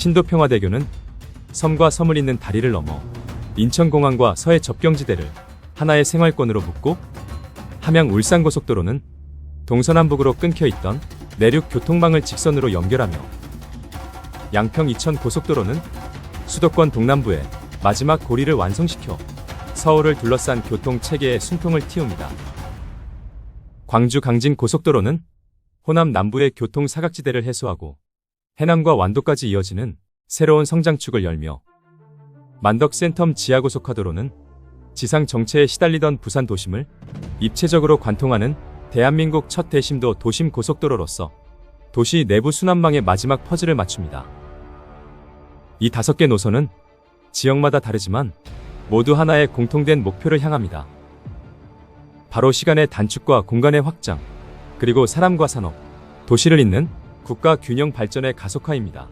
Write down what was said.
신도평화대교는 섬과 섬을 잇는 다리를 넘어 인천공항과 서해 접경지대를 하나의 생활권으로 묶고 함양 울산고속도로는 동서남북으로 끊겨 있던 내륙 교통망을 직선으로 연결하며 양평 이천 고속도로는 수도권 동남부의 마지막 고리를 완성시켜 서울을 둘러싼 교통 체계의 숨통을 틔웁니다. 광주 강진 고속도로는 호남 남부의 교통 사각지대를 해소하고 해남과 완도까지 이어지는 새로운 성장축을 열며 만덕 센텀 지하고속화도로는 지상 정체에 시달리던 부산 도심을 입체적으로 관통하는 대한민국 첫 대심도 도심 고속도로로서 도시 내부 순환망의 마지막 퍼즐을 맞춥니다. 이 다섯 개 노선은 지역마다 다르지만 모두 하나의 공통된 목표를 향합니다. 바로 시간의 단축과 공간의 확장, 그리고 사람과 산업, 도시를 잇는 국가 균형 발전의 가속화입니다.